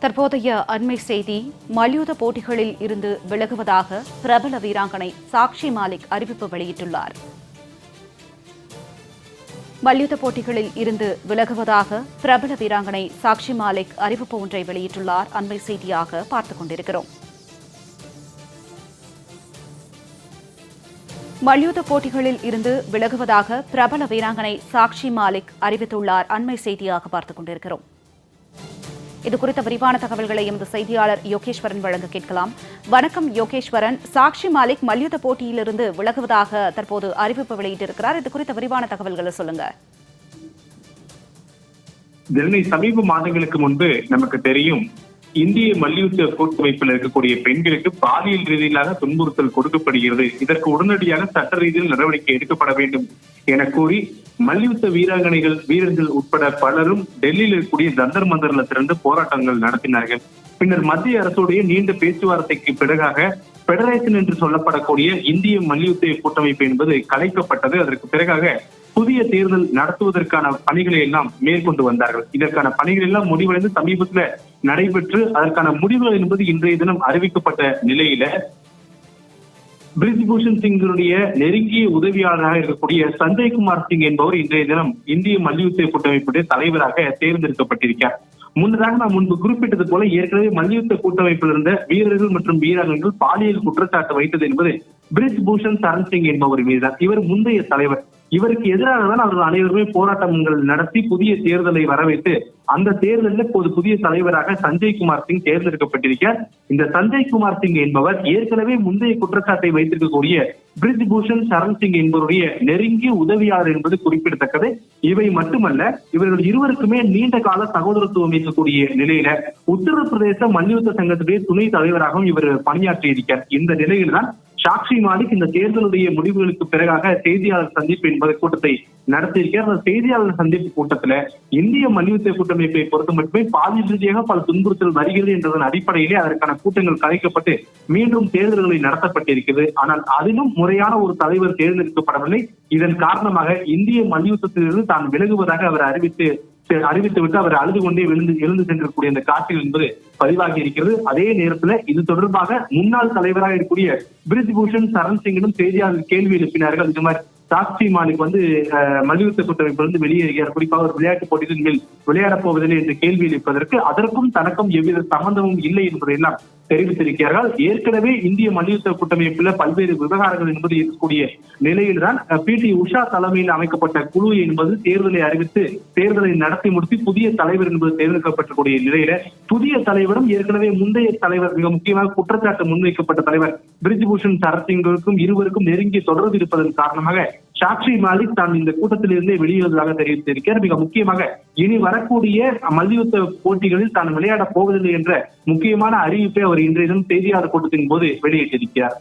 தற்போதைய அண்மை செய்தி மல்யுத்த போட்டிகளில் இருந்து விலகுவதாக பிரபல வீராங்கனை சாக்ஷி மாலிக் அறிவிப்பு வெளியிட்டுள்ளார். மல்யுத்த போட்டிகளில் இருந்து விலகுவதாக பிரபல வீராங்கனை சாக்ஷி மாலிக் அறிவிப்பு ஒன்றை வெளியிட்டுள்ளார். அண்மை செய்தியாக பார்த்துக் கொண்டிருக்கிறோம். மல்யுத்த போட்டிகளில் இருந்து விலகுவதாக பிரபல வீராங்கனை சாக்ஷி மாலிக் அறிவித்துள்ளார். அண்மை செய்தியாக பார்த்துக் கொண்டிருக்கிறோம். இது குறித்த விரிவான தகவல்களை எமது செய்தியாளர் யோகேஸ்வரன் வழங்க கேட்கலாம். வணக்கம் யோகேஸ்வரன். சாக்ஷி மாலிக் மல்யுத்த போட்டியிலிருந்து விலகுவதாக தற்போது அறிவிப்பு வெளியிட்டிருக்கிறார். இது குறித்த விரிவான தகவல்களை சொல்லுங்க. ஜெர்மனி சமீப மாதங்களுக்கு முன்பு நமக்கு தெரியும் இந்திய மல்யுத்த கூட்டமைப்பில் இருக்கக்கூடிய பெண்களுக்கு பாலியல் ரீதியிலான துன்புறுத்தல் கொடுக்கப்படுகிறது. இதற்கு உடனடியாக சட்ட ரீதியில் நடவடிக்கை எடுக்கப்பட வேண்டும் என கூறி மல்யுத்த வீராங்கனைகள் வீரர்கள் உட்பட பலரும் டெல்லியில் இருக்கக்கூடிய ஜந்தர் மந்தர்ல திறந்து போராட்டங்கள் நடத்தினார்கள். பின்னர் மத்திய அரசுடைய நீண்ட பேச்சுவார்த்தைக்கு பிறகாக பெடரேஷன் என்று சொல்லப்படக்கூடிய இந்திய மல்யுத்த கூட்டமைப்பு என்பது கலைக்கப்பட்டது. அதற்கு பிறகாக புதிய தேர்தல் நடத்துவதற்கான பணிகளை எல்லாம் மேற்கொண்டு வந்தார்கள். இதற்கான பணிகள் எல்லாம் முடிவடைந்து சமீபத்துல நடைபெற்று அதற்கான முடிவுகள் என்பது இன்றைய தினம் அறிவிக்கப்பட்ட நிலையில பிரிஜ்பூஷன் சிங்கினுடைய நெருங்கிய உதவியாளராக இருக்கக்கூடிய சஞ்சய் குமார் சிங் என்பவர் இன்றைய தினம் இந்திய மல்யுத்த கூட்டமைப்புடைய தலைவராக தேர்ந்தெடுக்கப்பட்டிருக்கார் முன்னதாக நான் முன்பு குறிப்பிட்டது போல ஏற்கனவே மல்யுத்த கூட்டமைப்பில் இருந்த வீரர்கள் மற்றும் வீராங்கனைகள் பாலியல் குற்றச்சாட்டு வைத்தது என்பது பிரிஜ் பூஷன் சரண் சிங் என்பவர் மீதுதான். இவர் முந்தைய தலைவர். இவருக்கு எதிராக தான் அவர்கள் அனைவருமே போராட்டங்கள் நடத்தி புதிய தேர்தலை வரவேற்று அந்த தேர்தலில் இப்போது புதிய தலைவராக சஞ்சய் குமார் சிங் தேர்ந்தெடுக்கப்பட்டிருக்கிறார் இந்த சஞ்சய் குமார் சிங் என்பவர் ஏற்கனவே முந்தைய குற்றச்சாட்டை வைத்திருக்கக்கூடிய பிரிஜ் பூஷன் சரண் சிங் என்பவருடைய நெருங்கிய உதவியாளர் என்பது குறிப்பிடத்தக்கது. இவை மட்டுமல்ல இவர்கள் இருவருக்குமே நீண்ட கால சகோதரத்துவம் இருக்கக்கூடிய நிலையில உத்தரப்பிரதேச மல்யுத்த சங்கத்துடைய துணை தலைவராகவும் இவர் பணியாற்றியிருக்கிறார் இந்த நிலையில்தான் சாக்ஷி மாலிக் இந்த தேர்தலுடைய முடிவுகளுக்கு பிறகாக செய்தியாளர் சந்திப்பு என்பது கூட்டத்தை நடத்தியிருக்கிறார். அந்த செய்தியாளர் சந்திப்பு கூட்டத்துல இந்திய மல்யுத்த கூட்டமைப்பை பொறுத்த மட்டுமே பாதி ரீதியாக பல துன்புறுத்தல் வருகிறது என்றதன் அடிப்படையிலே அதற்கான கூட்டங்கள் கலைக்கப்பட்டு மீண்டும் தேர்தல்களை நடத்தப்பட்டிருக்கிறது. ஆனால் அதிலும் முறையான ஒரு தலைவர் தேர்ந்தெடுக்கப்படவில்லை. இதன் காரணமாக இந்திய மல்யுத்தத்திலிருந்து தான் விலகுவதாக அவர் அறிவித்து அறிவித்துவிட்டு அவர் அழுது கொண்டே விழுந்து எழுந்து சென்றக்கூடிய அந்த காட்சிகள் என்பது பதிவாகி இருக்கிறது. அதே நேரத்துல இது தொடர்பாக முன்னாள் தலைவராக இருக்கக்கூடிய பிரிஜ்பூஷன் சரண் சிங்கிடம் செய்தியாளர் கேள்வி எழுப்பினார்கள். இந்த மாதிரி சாக்ஷி மாலிக் வந்து மல்யுத்த கூட்டமைப்பிலிருந்து வெளியேறுகிறார் குறிப்பாக ஒரு விளையாட்டு போட்டிகளின் மேல் விளையாடப் போவதில்லை என்று கேள்வி எழுப்பதற்கு அதற்கும் தனக்கும் எவ்வித சம்பந்தமும் இல்லை என்பதையெல்லாம் தெரிவித்திருக்கிறார்கள். ஏற்கனவே இந்திய மல்யுத்த கூட்டமைப்பில் பல்வேறு விவகாரங்கள் என்பது இருக்கக்கூடிய நிலையில்தான் பி. டி. உஷா தலைமையில் அமைக்கப்பட்ட குழு என்பது தேர்தலை அறிவித்து தேர்தலை நடத்தி முடித்து புதிய தலைவர் என்பது தேர்ந்தெடுக்கப்பட்டிருக்கூடிய நிலையில புதிய தலைவரும் ஏற்கனவே முந்தைய தலைவர் மிக முக்கியமாக குற்றச்சாட்டு முன்வைக்கப்பட்ட தலைவர் பிரிஜ்பூஷன் சரத்சிங்கிற்கும் இருவருக்கும் நெருங்கிய தொடர்பு இருப்பதன் காரணமாக சாக்ஷி மாலிக் தான் இந்த கூட்டத்திலிருந்தே வெளியேறுவதாக தெரிவித்திருக்கிறார். மிக முக்கியமாக இனி வரக்கூடிய மல்யுத்த போட்டிகளில் தான் விளையாடப் போவதில்லை என்ற முக்கியமான அறிவிப்பை அவர் இன்றைய தினம் செய்தியாளர் கூட்டத்தின் போது வெளியிட்டிருக்கிறார்.